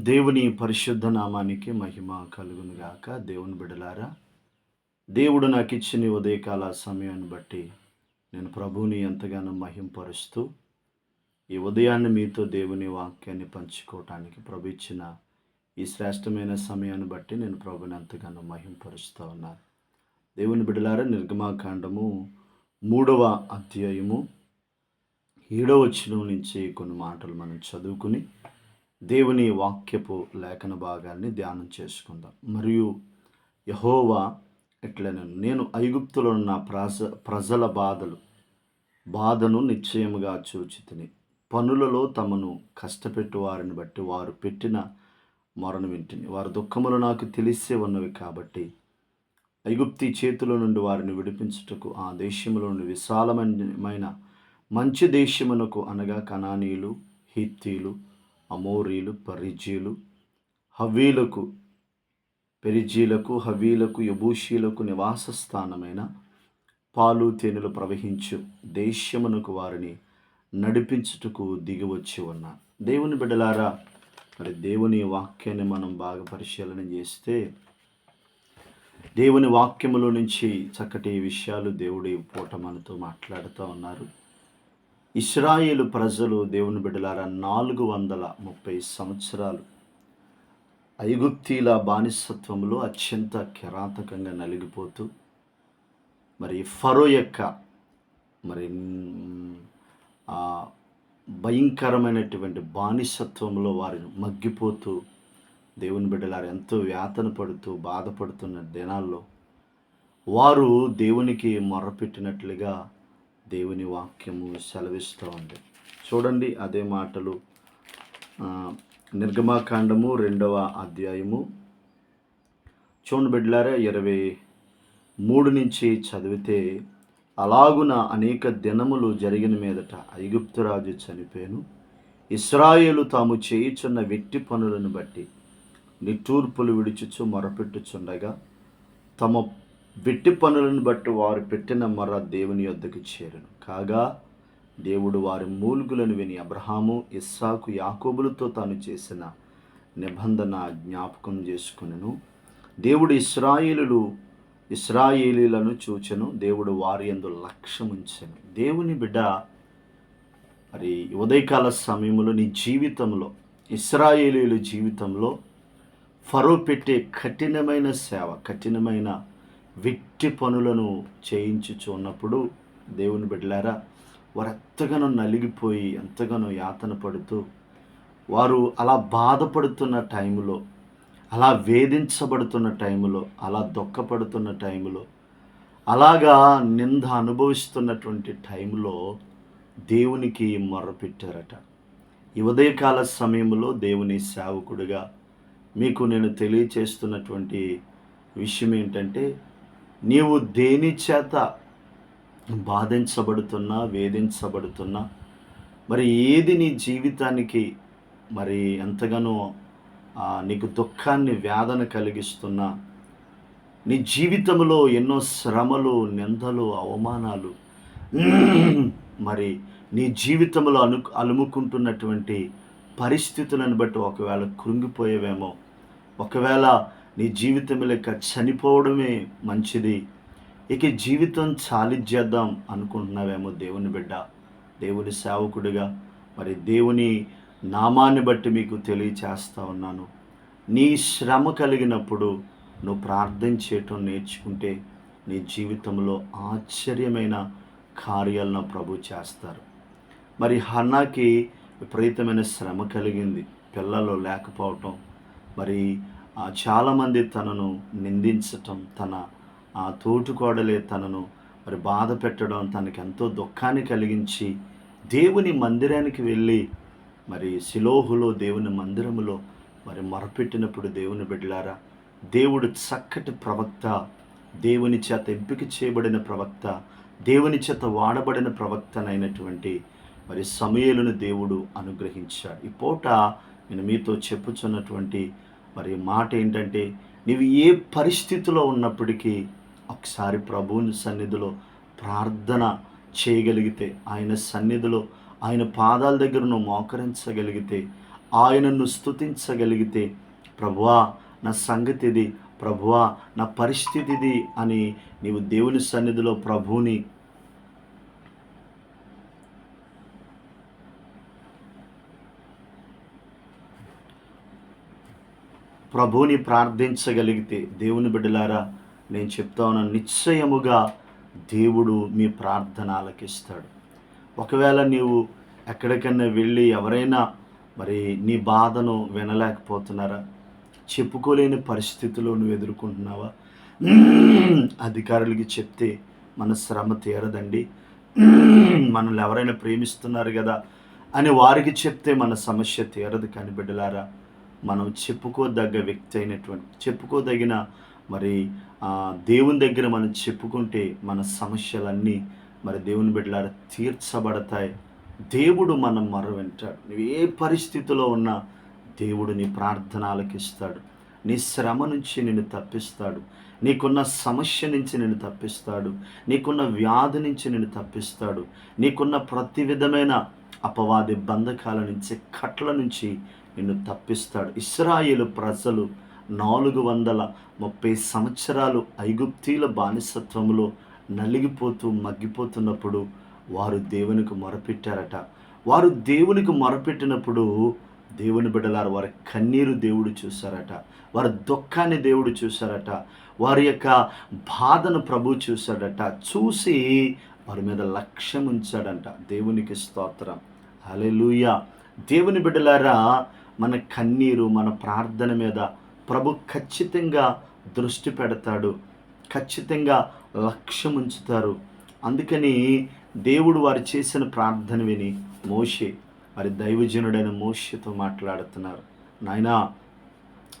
దేవుని పరిశుద్ధ నామానికి మహిమ కలుగును గాక. దేవుని బిడలారా దేవుడు నాకు ఇచ్చిన ఉదయకాల సమయాన్ని బట్టి నేను ప్రభువుని ఎంతగానో మహింపరుస్తూ ఈ ఉదయాన్ని మీతో దేవుని వాక్యాన్ని పంచుకోవటానికి ప్రభు ఇచ్చిన ఈ శ్రేష్టమైన సమయాన్ని బట్టి నేను ప్రభుని ఎంతగానో మహింపరుస్తూ ఉన్నాను. దేవుని బిడలారా నిర్గమాకాండము మూడవ అధ్యాయము ఏడవ వచ్చిన నుంచి కొన్ని మాటలు మనం చదువుకుని దేవుని వాక్యపు లేఖన భాగాన్ని ధ్యానం చేసుకుందాం. మరియు యహోవా ఎట్లనే నేను ఐగుప్తులో ఉన్న ప్రజ ప్రజల బాధలు బాధను నిశ్చయముగా చూచితిని. పనులలో తమను కష్టపెట్టు వారిని బట్టి వారు పెట్టిన మరణ వింటిని. వారి దుఃఖములు నాకు తెలిసే ఉన్నవి కాబట్టి ఐగుప్తి చేతుల నుండి వారిని విడిపించుటకు ఆ దేశంలో నుండి విశాలమైన మంచి దేశమునకు అనగా కణానీయులు హిత్తీలు అమోరీలు పరిజీలు హవీలకు పెరిజీలకు హవీలకు యబూషీలకు నివాస స్థానమైన పాలు తేనెలు ప్రవహించు దేశమునకు వారిని నడిపించుటకు దిగి వచ్చి ఉన్నా దేవుని బిడ్డలారా మరి దేవుని వాక్యాన్ని మనం బాగా పరిశీలన చేస్తే దేవుని వాక్యములో నుంచి చక్కటి విషయాలు దేవుడి పూట మనతో మాట్లాడుతూ ఉన్నారు. ఇస్రాయేలు ప్రజలు దేవుని బిడ్డలారా నాలుగు వందల ముప్పై సంవత్సరాలు ఐగుప్తీల బానిసత్వంలో అత్యంత కిరాతకంగా నలిగిపోతూ మరి ఫరో యొక్క మరి భయంకరమైనటువంటి బానిసత్వంలో వారిని మగ్గిపోతూ దేవుని బిడ్డలారు ఎంతో వేతన పడుతూ బాధపడుతున్న దినాల్లో వారు దేవునికి మొర్రపెట్టినట్లుగా దేవుని వాక్యము సెలవిస్తూ ఉంది చూడండి అదే మాటలు. నిర్గమాకాండము రెండవ అధ్యాయము. చూడండి బిడ్లారా ఇరవై మూడు నుంచి చదివితే అలాగున అనేక దినములు జరిగిన మీదట ఐగుప్తురాజు చనిపోయాను. ఇస్రాయేలు తాము చేయుచున్న వెట్టి పనులను బట్టి నిట్టూర్పులు విడుచుచు మొరపెట్టుచుండగా తమ వెట్టి పనులను బట్టి వారు పెట్టిన మర్ర దేవుని యొద్దకు చేరను. కాగా దేవుడు వారి మూలుగులను విని అబ్రహాము ఇస్సాకు యాకోబులతో తాను చేసిన నిబంధన జ్ఞాపకం చేసుకునను. దేవుడు ఇస్రాయేలులు ఇస్రాయేలీలను చూచెను. దేవుడు వారి ఎందు లక్ష్యం ఉంచెను దేవుని బిడ్డ మరి ఉదయకాల సమయంలో నీ జీవితంలో ఇస్రాయేలీల జీవితంలో ఫరో పెట్టే కఠినమైన సేవ కఠినమైన విట్టి పనులను చేయించుచున్నప్పుడు దేవుని బిడ్డలారా వారు ఎంతగానో నలిగిపోయి ఎంతగానో యాతన పడుతూ వారు అలా బాధపడుతున్న టైంలో అలా వేధించబడుతున్న టైంలో అలా దుఃఖపడుతున్న టైంలో అలాగా నింద అనుభవిస్తున్నటువంటి టైంలో దేవునికి మొర్రపెట్టారట. ఈ ఉదయకాల సమయంలో దేవుని సేవకుడిగా మీకు నేను తెలియచేస్తున్నటువంటి విషయం ఏంటంటే నీవు దేని చేత బాధించబడుతున్నా వేధించబడుతున్నా మరి ఏది నీ జీవితానికి మరి ఎంతగానో నీకు దుఃఖాన్ని వేదన కలిగిస్తున్నా నీ జీవితంలో ఎన్నో శ్రమలు నిందలు అవమానాలు మరి నీ జీవితంలో అను అలుముకుంటున్నటువంటి పరిస్థితులను బట్టి ఒకవేళ కృంగిపోయేవేమో ఒకవేళ నీ జీవితం లెక్క చనిపోవడమే మంచిది. ఇక జీవితం చాలిచ్చేద్దాం అనుకుంటున్నావేమో దేవుని బిడ్డ దేవుని సేవకుడిగా. మరి దేవుని నామాన్ని బట్టి మీకు తెలియచేస్తా ఉన్నాను. నీ శ్రమ కలిగినప్పుడు నువ్వు ప్రార్థన చేయటం నేర్చుకుంటే నీ జీవితంలో ఆశ్చర్యమైన కార్యాలను ప్రభు చేస్తారు. మరి హన్నాకి విపరీతమైన శ్రమ కలిగింది పిల్లలు లేకపోవటం. మరి చాలామంది తనను నిందించటం తన ఆ తోటుకోడలే తనను మరి బాధ పెట్టడం తనకి ఎంతో దుఃఖాన్ని కలిగించి దేవుని మందిరానికి వెళ్ళి మరి శిలోహులో దేవుని మందిరములో మరి మొరపెట్టినప్పుడు దేవుని బిడ్డలారా దేవుడు చక్కటి ప్రవక్త దేవుని చేత ఎంపిక చేయబడిన ప్రవక్త దేవుని చేత వాడబడిన ప్రవక్తనైనటువంటి మరి సమయలను దేవుడు అనుగ్రహించాడు. ఈ పూట నేను మీతో చెప్పుచున్నటువంటి మరి మాట ఏంటంటే నీవు ఏ పరిస్థితిలో ఉన్నప్పటికీ ఒకసారి ప్రభువుని సన్నిధిలో ప్రార్థన చేయగలిగితే ఆయన సన్నిధిలో ఆయన పాదాల దగ్గర నువ్వు మోకరించగలిగితే ఆయనను స్తుతించగలిగితే ప్రభువా నా సంగతి ఇది ప్రభువా నా పరిస్థితి ఇది అని నీవు దేవుని సన్నిధిలో ప్రభువుని ప్రభువుని ప్రార్థించగలిగితే దేవుని బిడ్డలారా నేను చెప్తా ఉన్నాను నిశ్చయముగా దేవుడు మీ ప్రార్థన ఆలకిస్తాడు ఒకవేళ నీవు ఎక్కడికైనా వెళ్ళి ఎవరైనా మరి నీ బాధను వినలేకపోతున్నారా? చెప్పుకోలేని పరిస్థితుల్లో నువ్వు ఎదుర్కొంటున్నావా? అధికారులకి చెప్తే మన శ్రమ తీరదండి. మనల్ని ఎవరైనా ప్రేమిస్తున్నారు కదా అని వారికి చెప్తే మన సమస్య తీరదు కానీ బిడ్డలారా మనం చెప్పుకోదగ్గ వ్యక్తి అయినటువంటి చెప్పుకోదగిన మరి దేవుని దగ్గర మనం చెప్పుకుంటే మన సమస్యలన్నీ మరి దేవుని బిడ్డలార తీర్చబడతాయి. దేవుడు మనం మర వింటాడు. నువ్వు ఏ పరిస్థితిలో ఉన్నా దేవుడు నీ ప్రార్థన ఆలకిస్తాడు నీ శ్రమ నుంచి నిన్ను తప్పిస్తాడు. నీకున్న సమస్య నుంచి నిన్ను తప్పిస్తాడు. నీకున్న వ్యాధి నుంచి నిన్ను తప్పిస్తాడు. నీకున్న ప్రతి విధమైన అపవాది బంధకాల నుంచి కట్ల నుంచి నిన్ను తప్పిస్తాడు. ఇస్రాయేలు ప్రజలు నాలుగు వందల ముప్పై సంవత్సరాలు ఐగుప్తీల బానిసత్వంలో నలిగిపోతూ మగ్గిపోతున్నప్పుడు వారు దేవునికి మొరపెట్టారట. వారు దేవునికి మొరపెట్టినప్పుడు దేవుని బిడ్డలారు వారి కన్నీరు దేవుడు చూశారట. వారి దుఃఖాన్ని దేవుడు చూశారట. వారి యొక్క బాధను ప్రభు చూశాడట. చూసి వారి మీద లక్ష్యం ఉంచాడంట. దేవునికి స్తోత్రం. అలెలుయ దేవుని బిడ్డలారా మన కన్నీరు మన ప్రార్థన మీద ప్రభు ఖచ్చితంగా దృష్టి పెడతాడు. ఖచ్చితంగా లక్ష్యం ఉంచుతారు. అందుకని దేవుడు వారు చేసిన ప్రార్థన విని మోషే వారి దైవజనుడైన మోషతో మాట్లాడుతున్నారు. నాయనా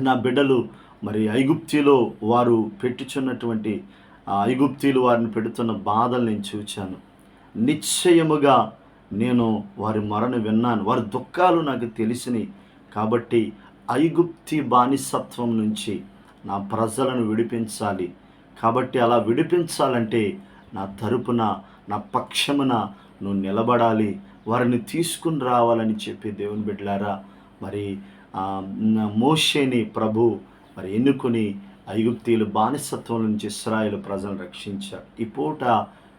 నా బిడ్డలు మరి ఐగుప్తిలో వారు పెట్టుచున్నటువంటి ఐగుప్తీలు వారిని పెడుతున్న బాధలు నేను చూచాను. నిశ్చయముగా నేను వారి మరణ విన్నాను. వారి దుఃఖాలు నాకు తెలిసినాయి. కాబట్టి ఐగుప్తి బానిసత్వం నుంచి నా ప్రజలను విడిపించాలి. కాబట్టి అలా విడిపించాలంటే నా తరపున నా పక్షమున నువ్వు నిలబడాలి. వారిని తీసుకుని రావాలని చెప్పి దేవుని బిడ్డలారా మరి మోషేని ప్రభు మరి ఎన్నుకొని ఐగుప్తీయులు బానిసత్వం నుంచి ఇస్రాయేల్ ప్రజలను రక్షించారు. ఈ పూట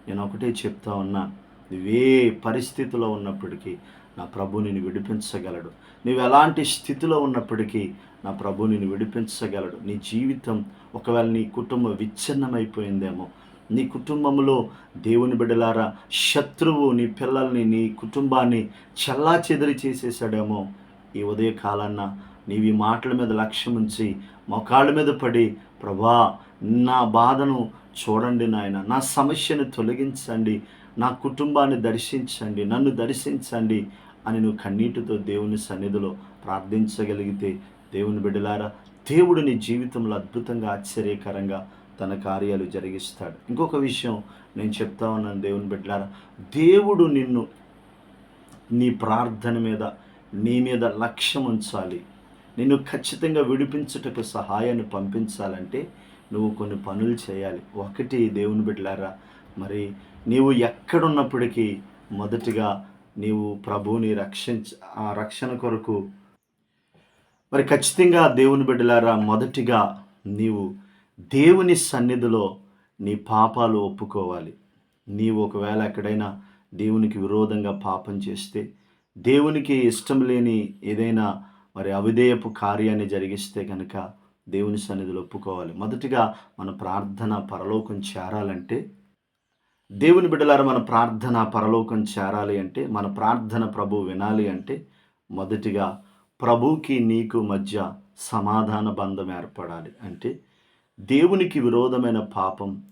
నేను ఒకటే చెప్తా ఉన్నా నువ్వే పరిస్థితిలో ఉన్నప్పటికీ నా ప్రభు నేను విడిపించగలడు. నీవు ఎలాంటి స్థితిలో ఉన్నప్పటికీ నా ప్రభు నేను విడిపించగలడు. నీ జీవితం ఒకవేళ నీ కుటుంబం విచ్ఛిన్నమైపోయిందేమో నీ కుటుంబంలో దేవుని బిడ్డలారా శత్రువు నీ పిల్లల్ని నీ కుటుంబాన్ని చల్లా చెదిరి చేసేసాడేమో ఈ ఉదయ కాలాన్న నీవి మాటల మీద లక్ష్యం ఉంచి మొకాళ్ళ మీద పడి ప్రభా నా బాధను చూడండి నాయన నా సమస్యను తొలగించండి నా కుటుంబాన్ని దర్శించండి నన్ను దర్శించండి అని నువ్వు కన్నీటితో దేవుని సన్నిధిలో ప్రార్థించగలిగితే దేవుని బిడ్డలారా దేవుడు నీ జీవితంలో అద్భుతంగా ఆశ్చర్యకరంగా తన కార్యాలు జరిగిస్తాడు. ఇంకొక విషయం నేను చెప్తా ఉన్నాను దేవుని బిడ్డలారా దేవుడు నిన్ను నీ ప్రార్థన మీద నీ మీద లక్ష్యం ఉంచాలి. నిన్ను ఖచ్చితంగా విడిపించుటకు సహాయాన్ని పంపించాలంటే నువ్వు కొన్ని పనులు చేయాలి. ఒకటి దేవుని బిడ్డలారా మరి నీవు ఎక్కడున్నప్పటికీ మొదటిగా నీవు ప్రభువుని రక్షించ ఆ రక్షణ కొరకు. మరి ఖచ్చితంగా దేవుని బిడ్డలారా మొదటిగా నీవు దేవుని సన్నిధిలో నీ పాపాలు ఒప్పుకోవాలి. నీవు ఒకవేళ ఎక్కడైనా దేవునికి విరోధంగా పాపం చేస్తే దేవునికి ఇష్టం లేని ఏదైనా మరి అవిధేయపు కార్యాన్ని జరిగిస్తే కనుక దేవుని సన్నిధిలో ఒప్పుకోవాలి. మొదటిగా మన ప్రార్థన పరలోకం చేరాలంటే దేవుని బిడ్డలారా మన ప్రార్థన పరలోకం చేరాలి అంటే మన ప్రార్థన ప్రభు వినాలి అంటే మొదటిగా ప్రభుకి నీకు మధ్య సమాధాన బంధం ఏర్పడాలి. అంటే దేవునికి విరోధమైన పాపం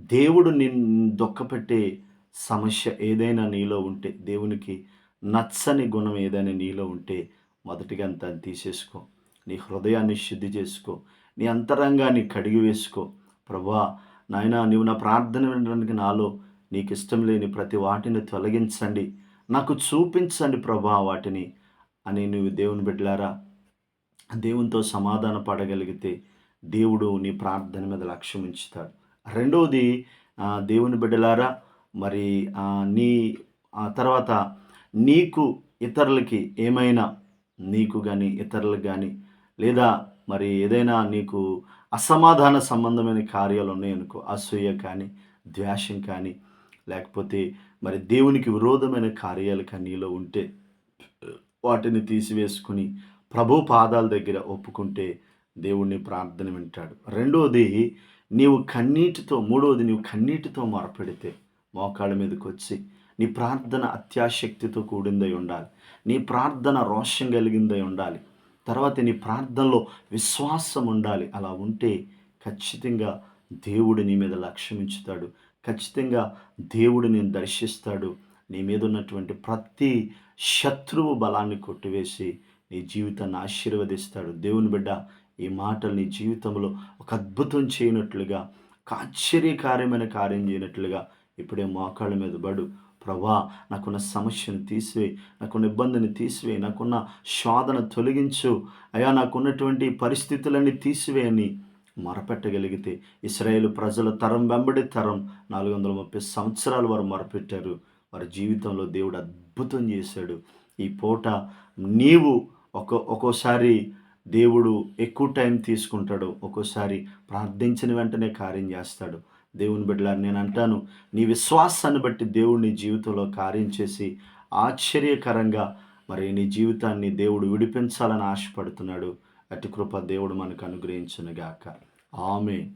దేవుడు నిన్ను దుఃఖపెట్టే సమస్య ఏదైనా నీలో ఉంటే దేవునికి నచ్చని గుణం ఏదైనా నీలో ఉంటే మొదటిగా అంత తీసేసుకో. నీ హృదయాన్ని శుద్ధి చేసుకో. నీ అంతరంగాన్ని కడిగి వేసుకో ప్రభా నాయనా నీవు నా ప్రార్థన వినడానికి నాలో నీకు ఇష్టం లేని ప్రతి వాటిని తొలగించండి. నాకు చూపించండి ప్రభా వాటిని అని నువ్వు దేవుని బిడ్డలారా దేవునితో సమాధాన పడగలిగితే దేవుడు నీ ప్రార్థన మీద లక్ష్యం ఉంచుతాడు. రెండవది దేవుని బిడ్డలారా మరి నీ ఆ తర్వాత నీకు ఇతరులకి ఏమైనా నీకు కానీ ఇతరులకు కానీ లేదా మరి ఏదైనా నీకు అసమాధాన సంబంధమైన కార్యాలు ఉన్నాయనుకో అసూయ కానీ ద్వేషం కానీ లేకపోతే మరి దేవునికి విరోధమైన కార్యాలు కానీ నీలో ఉంటే వాటిని తీసివేసుకుని ప్రభు పాదాల దగ్గర ఒప్పుకుంటే దేవుణ్ణి ప్రార్థన వింటాడు. రెండవది నీవు కన్నీటితో మూడవది నీవు కన్నీటితో మొరపెడితే మోకాళ్ళ మీదకి వచ్చి నీ ప్రార్థన అత్యాశక్తితో కూడిందై ఉండాలి. నీ ప్రార్థన రోషం కలిగిందై ఉండాలి. తర్వాత నీ ప్రార్థనలో విశ్వాసం ఉండాలి. అలా ఉంటే ఖచ్చితంగా దేవుడు నీ మీద లక్ష్యం ఉంచుతాడు ఖచ్చితంగా దేవుడు నేను దర్శిస్తాడు. నీ మీద ఉన్నటువంటి ప్రతి శత్రువు బలాన్ని కొట్టివేసి నీ జీవితాన్ని ఆశీర్వదిస్తాడు. దేవుని బిడ్డ ఈ మాటలు నీ జీవితంలో ఒక అద్భుతం చేయనట్లుగా ఒక ఆశ్చర్యకార్యమైన కార్యం చేయనట్లుగా ఇప్పుడే మోకాళ్ళ మీద బడు ప్రభా నాకున్న సమస్యను తీసివేయి నాకున్న ఇబ్బందిని తీసివేయి నాకున్న శోధన తొలగించు. అయా నాకున్నటువంటి పరిస్థితులన్నీ తీసివేయని మరపెట్టగలిగితే ఇస్రాయేల్ ప్రజల తరం వెంబడి తరం నాలుగు వందల ముప్పై సంవత్సరాలు వారు మొరపెట్టారు. వారి జీవితంలో దేవుడు అద్భుతం చేశాడు. ఈ పూట నీవు ఒక ఒక్కోసారి దేవుడు ఎక్కువ టైం తీసుకుంటాడు ఒక్కోసారి ప్రార్థించిన వెంటనే కార్యం చేస్తాడు. దేవుని బిడ్డలారు నేను అంటాను నీ విశ్వాసాన్ని బట్టి దేవుడు నీ జీవితంలో కార్యం చేసి ఆశ్చర్యకరంగా మరి నీ జీవితాన్ని దేవుడు విడిపించాలని ఆశపడుతున్నాడు. అతి కృప దేవుడు మనకు అనుగ్రహించునుగాక. ఆమె